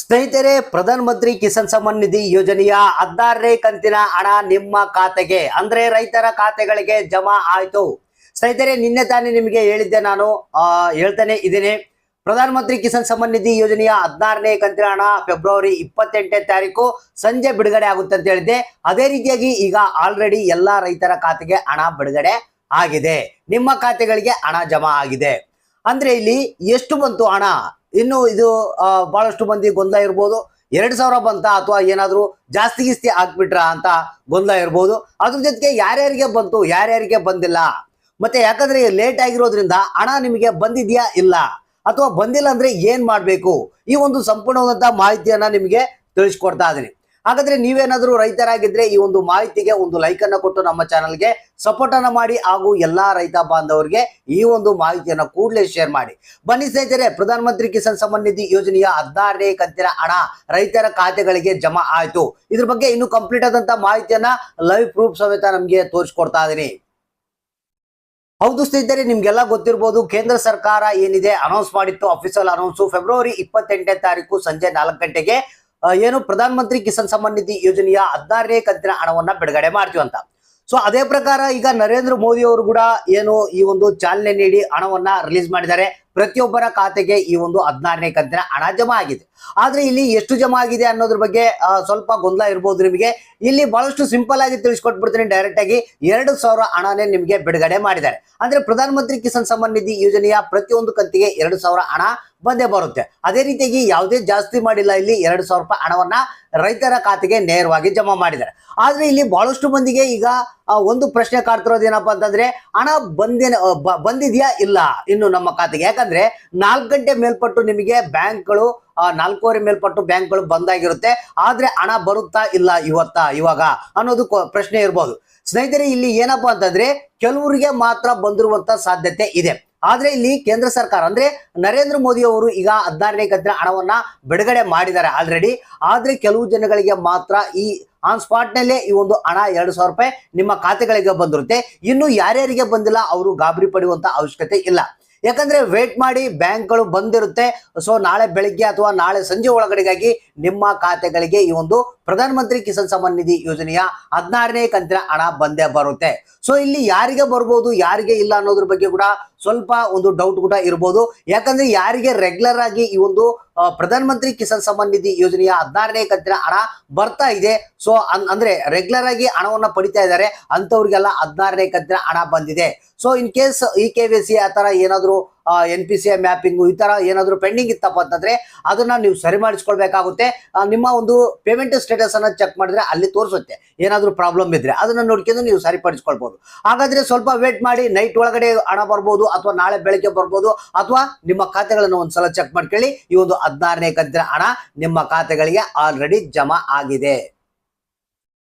ಸ್ನೇಹಿತರೆ, ಪ್ರಧಾನ ಮಂತ್ರಿ ಕಿಸಾನ್ ಸಮ್ಮಾನ್ ನಿಧಿ ಯೋಜನೆಯ ಹದಿನಾರನೇ ಕಂತಿನ ಹಣ ನಿಮ್ಮ ಖಾತೆಗೆ, ಅಂದ್ರೆ ರೈತರ ಖಾತೆಗಳಿಗೆ ಜಮಾ ಆಯ್ತು. ಸ್ನೇಹಿತರೆ, ನಿನ್ನೆ ತಾನೇ ನಿಮಗೆ ಹೇಳಿದ್ದೆ ನಾನು ಹೇಳ್ತಾನೆ ಇದ್ದೇನೆ. ಪ್ರಧಾನ ಮಂತ್ರಿ ಕಿಸಾನ್ ಸಮ್ಮಾನ್ ನಿಧಿ ಯೋಜನೆಯ ಹದಿನಾರನೇ ಕಂತಿನ ಹಣ ಫೆಬ್ರವರಿ ಇಪ್ಪತ್ತೆಂಟನೇ ತಾರೀಕು ಸಂಜೆ ಬಿಡುಗಡೆ ಆಗುತ್ತೆ ಅಂತ ಹೇಳಿದ್ದೆ. ಅದೇ ರೀತಿಯಾಗಿ ಈಗ ಆಲ್ರೆಡಿ ಎಲ್ಲಾ ರೈತರ ಖಾತೆಗೆ ಹಣ ಬಿಡುಗಡೆ ಆಗಿದೆ. ನಿಮ್ಮ ಖಾತೆಗಳಿಗೆ ಹಣ ಜಮಾ ಆಗಿದೆ. ಅಂದ್ರೆ ಇಲ್ಲಿ ಎಷ್ಟು ಬಂತು ಹಣ? ಇನ್ನು ಇದು ಬಹಳಷ್ಟು ಮಂದಿ ಗೊಂದಲ ಇರ್ಬೋದು. ಎರಡು ಸಾವಿರ ಬಂತ ಅಥವಾ ಏನಾದರೂ ಜಾಸ್ತಿ ಗಿಸ್ತಿ ಹಾಕ್ಬಿಟ್ರ ಅಂತ ಗೊಂದಲ ಇರ್ಬೋದು. ಅದ್ರ ಜೊತೆಗೆ ಯಾರ್ಯಾರಿಗೆ ಬಂತು, ಯಾರ್ಯಾರಿಗೆ ಬಂದಿಲ್ಲ? ಮತ್ತೆ ಯಾಕಂದ್ರೆ ಲೇಟ್ ಆಗಿರೋದ್ರಿಂದ ಹಣ ನಿಮಗೆ ಬಂದಿದೆಯಾ ಇಲ್ಲ? ಅಥವಾ ಬಂದಿಲ್ಲ ಅಂದ್ರೆ ಏನ್ ಮಾಡ್ಬೇಕು? ಈ ಒಂದು ಸಂಪೂರ್ಣವಾದಂತಹ ಮಾಹಿತಿಯನ್ನ ನಿಮಗೆ ತಿಳಿಸ್ಕೊಡ್ತಾ ಇದೀನಿ ಹಾಗಾದ್ರೆ ನೀವೇನಾದ್ರೂ ರೈತರಾಗಿದ್ರೆ ಈ ಒಂದು ಮಾಹಿತಿಗೆ ಒಂದು ಲೈಕ್ ಅನ್ನ ಕೊಟ್ಟು ನಮ್ಮ ಚಾನಲ್ಗೆ ಸಪೋರ್ಟ್ ಅನ್ನ ಮಾಡಿ ಹಾಗೂ ಎಲ್ಲಾ ರೈತ ಬಾಂಧವರಿಗೆ ಈ ಒಂದು ಮಾಹಿತಿಯನ್ನ ಕೂಡಲೇ ಶೇರ್ ಮಾಡಿ. ಬನ್ನಿ ಸ್ನೇಹಿತರೆ ಪ್ರಧಾನ ಮಂತ್ರಿ ಕಿಸಾನ್ ಸಮ್ಮಾನ್ ನಿಧಿ ಯೋಜನೆಯ ಹದಿನಾರನೇ ಕಂತಿನ ಹಣ ರೈತರ ಖಾತೆಗಳಿಗೆ ಜಮಾ ಆಯ್ತು. ಇದ್ರ ಬಗ್ಗೆ ಇನ್ನು ಕಂಪ್ಲೀಟ್ ಆದಂತ ಮಾಹಿತಿಯನ್ನ ಲೈವ್ ಪ್ರೂಫ್ ಸಮೇತ ನಮ್ಗೆ ತೋರಿಸ್ಕೊಡ್ತಾ ಇದೀನಿ. ಹೌದು ಸ್ನೇಹಿತರೆ, ನಿಮ್ಗೆಲ್ಲ ಗೊತ್ತಿರ್ಬೋದು ಕೇಂದ್ರ ಸರ್ಕಾರ ಏನಿದೆ? ಅನೌನ್ಸ್ ಮಾಡಿತ್ತು ಅಫಿಷಿಯಲ್ ಅನೌನ್ಸ್ ಫೆಬ್ರವರಿ ಇಪ್ಪತ್ತೆಂಟನೇ ತಾರೀಕು ಸಂಜೆ ನಾಲ್ಕು ಗಂಟೆಗೆ ಏನು ಪ್ರಧಾನ ಮಂತ್ರಿ ಕಿಸಾನ್ ಸಮ್ಮಾನ್ ನಿಧಿ ಯೋಜನೆಯ ಹದಿನಾರನೇ ಕಂತಿನ ಹಣವನ್ನ ಬಿಡುಗಡೆ ಮಾಡ್ತೀವಿ ಅಂತ. ಸೊ ಅದೇ ಪ್ರಕಾರ ಈಗ ನರೇಂದ್ರ ಮೋದಿ ಅವರು ಕೂಡ ಏನು ಈ ಒಂದು ಚಾಲನೆ ನೀಡಿ ಹಣವನ್ನ ರಿಲೀಸ್ ಮಾಡಿದ್ದಾರೆ. ಪ್ರತಿಯೊಬ್ಬರ ಖಾತೆಗೆ ಈ ಒಂದು ಹದಿನಾರನೇ ಕಂತಿನ ಹಣ ಜಮಾ ಆಗಿದೆ. ಆದ್ರೆ ಇಲ್ಲಿ ಎಷ್ಟು ಜಮಾ ಆಗಿದೆ ಅನ್ನೋದ್ರ ಬಗ್ಗೆ ಸ್ವಲ್ಪ ಗೊಂದಲ ಇರ್ಬೋದು ನಿಮಗೆ. ಇಲ್ಲಿ ಬಹಳಷ್ಟು ಸಿಂಪಲ್ ಆಗಿ ತಿಳಿಸ್ಕೊಟ್ಬಿಡ್ತೀನಿ ಡೈರೆಕ್ಟ್ ಆಗಿ. ಎರಡು ಸಾವಿರ ಹಣನೇ ನಿಮಗೆ ಬಿಡುಗಡೆ ಮಾಡಿದ್ದಾರೆ. ಅಂದ್ರೆ ಪ್ರಧಾನಮಂತ್ರಿ ಕಿಸಾನ್ ಸಮ್ಮಾನ್ ನಿಧಿ ಯೋಜನೆಯ ಪ್ರತಿಯೊಂದು ಕಂತಿಗೆ ಎರಡು ಸಾವಿರ ಹಣ ಬಂದೇ ಬರುತ್ತೆ. ಅದೇ ರೀತಿಯಾಗಿ ಯಾವುದೇ ಜಾಸ್ತಿ ಮಾಡಿಲ್ಲ ಇಲ್ಲಿ ಎರಡು ಸಾವಿರ ರೂಪಾಯಿ ಹಣವನ್ನ ರೈತರ ಖಾತೆಗೆ ನೇರವಾಗಿ ಜಮಾ ಮಾಡಿದ್ದಾರೆ. ಆದ್ರೆ ಇಲ್ಲಿ ಬಹಳಷ್ಟು ಮಂದಿಗೆ ಈಗ ಒಂದು ಪ್ರಶ್ನೆ ಕಾಡ್ತಿರೋದು ಏನಪ್ಪಾ ಅಂತಂದ್ರೆ, ಹಣ ಬಂದೇನ ಬಂದಿದೆಯಾ ಇಲ್ಲ ಇನ್ನು ನಮ್ಮ ಖಾತೆಗೆ? ಯಾಕಂದ್ರೆ ನಾಲ್ಕು ಗಂಟೆ ಮೇಲ್ಪಟ್ಟು ನಿಮಗೆ ಬ್ಯಾಂಕ್ಗಳು ನಾಲ್ಕೂವರೆ ಮೇಲ್ಪಟ್ಟು ಬ್ಯಾಂಕ್ಗಳು ಬಂದಾಗಿರುತ್ತೆ. ಆದ್ರೆ ಹಣ ಬರುತ್ತಾ ಇಲ್ಲ ಇವತ್ತ, ಇವಾಗ ಅನ್ನೋದು ಪ್ರಶ್ನೆ ಇರ್ಬೋದು. ಸ್ನೇಹಿತರೆ, ಇಲ್ಲಿ ಏನಪ್ಪಾ ಅಂತಂದ್ರೆ, ಕೆಲವರಿಗೆ ಮಾತ್ರ ಬಂದಿರುವಂತ ಸಾಧ್ಯತೆ ಇದೆ. ಆದ್ರೆ ಇಲ್ಲಿ ಕೇಂದ್ರ ಸರ್ಕಾರ, ಅಂದ್ರೆ ನರೇಂದ್ರ ಮೋದಿ ಅವರು ಈಗ ಹದಿನಾರನೇ ಕಂತಿನ ಹಣವನ್ನ ಬಿಡುಗಡೆ ಮಾಡಿದ್ದಾರೆ ಆಲ್ರೆಡಿ ಆದ್ರೆ ಕೆಲವು ಜನಗಳಿಗೆ ಮಾತ್ರ ಈ ಆನ್ ಸ್ಪಾಟ್ ನಲ್ಲೇ ಈ ಒಂದು ಹಣ ಎರಡು ಸಾವಿರ ರೂಪಾಯಿ ನಿಮ್ಮ ಖಾತೆಗಳಿಗೆ ಬಂದಿರುತ್ತೆ. ಇನ್ನು ಯಾರ್ಯಾರಿಗೆ ಬಂದಿಲ್ಲ ಅವರು ಗಾಬರಿ ಪಡೆಯುವಂತ ಅವಶ್ಯಕತೆ ಇಲ್ಲ. ಯಾಕಂದ್ರೆ ವೇಟ್ ಮಾಡಿ ಬ್ಯಾಂಕ್ಗಳು ಬಂದಿರುತ್ತೆ. ಸೊ ನಾಳೆ ಬೆಳಿಗ್ಗೆ ಅಥವಾ ನಾಳೆ ಸಂಜೆ ಒಳಗಡೆಗಾಗಿ ನಿಮ್ಮ ಖಾತೆಗಳಿಗೆ ಈ ಒಂದು ಪ್ರಧಾನ ಮಂತ್ರಿ ಕಿಸಾನ್ ಸಮ್ಮಾನ್ ನಿಧಿ ಯೋಜನೆಯ ಹದಿನಾರನೇ ಕಂತಿನ ಹಣ ಬಂದೇ ಬರುತ್ತೆ. ಸೊ ಇಲ್ಲಿ ಯಾರಿಗೆ ಬರ್ಬೋದು, ಯಾರಿಗೆ ಇಲ್ಲ ಅನ್ನೋದ್ರ ಬಗ್ಗೆ ಕೂಡ ಸ್ವಲ್ಪ ಒಂದು ಡೌಟ್ ಕೂಡ ಇರ್ಬೋದು. ಯಾಕಂದ್ರೆ ಯಾರಿಗೆ ರೆಗ್ಯುಲರ್ ಆಗಿ ಈ ಒಂದು ಪ್ರಧಾನಮಂತ್ರಿ ಪ್ರಧಾನ ಮಂತ್ರಿ ಕಿಸಾನ್ ಸಮ್ಮಾನ್ ನಿಧಿ ಯೋಜನೆಯ ಹದಿನಾರನೇ ಕಂತಿನ ಹಣ ಬರ್ತಾ ಇದೆ. ಸೊ ಅಂದ್ರೆ ರೆಗ್ಯುಲರ್ ಆಗಿ ಹಣವನ್ನ ಪಡಿತಾ ಇದ್ದಾರೆ. ಅಂತವ್ರಿಗೆಲ್ಲ ಹದಿನಾರನೇ ಕಂತಿನ ಹಣ ಬಂದಿದೆ. So in case E K C ಆ ಏನಾದ್ರು N P C I mapping ಈ ತರ ಏನಾದರೂ ಪೆಂಡಿಂಗ್ ಇತ್ತಪ್ಪ ಅಂತಂದ್ರೆ ಅದನ್ನ ನೀವು ಸರಿ ಮಾಡಿಸ್ಕೊಳ್ಬೇಕಾಗುತ್ತೆ. ನಿಮ್ಮ ಒಂದು ಪೇಮೆಂಟ್ ಸ್ಟೇಟಸ್ ಅನ್ನ ಚೆಕ್ ಮಾಡಿದ್ರೆ ಅಲ್ಲಿ ತೋರಿಸುತ್ತೆ. ಏನಾದರೂ ಪ್ರಾಬ್ಲಮ್ ಇದ್ರೆ ಅದನ್ನ ನೋಡ್ಕೊಂಡು ನೀವು ಸರಿಪಡಿಸ್ಕೊಳ್ಬೋದು ಹಾಗಾದ್ರೆ ಸ್ವಲ್ಪ ವೇಟ್ ಮಾಡಿ ನೈಟ್ ಒಳಗಡೆ ಹಣ ಬರ್ಬೋದು ಅಥವಾ ನಾಳೆ ಬೆಳಗ್ಗೆ ಬರ್ಬೋದು ಅಥವಾ ನಿಮ್ಮ ಖಾತೆಗಳನ್ನು ಒಂದ್ಸಲ ಚೆಕ್ ಮಾಡ್ಕೊಳ್ಳಿ. ಈ ಒಂದು ಹದಿನಾರನೇ ಕಂತಿನ ಹಣ ನಿಮ್ಮ ಖಾತೆಗಳಿಗೆ ಆಲ್ರೆಡಿ ಜಮಾ ಆಗಿದೆ.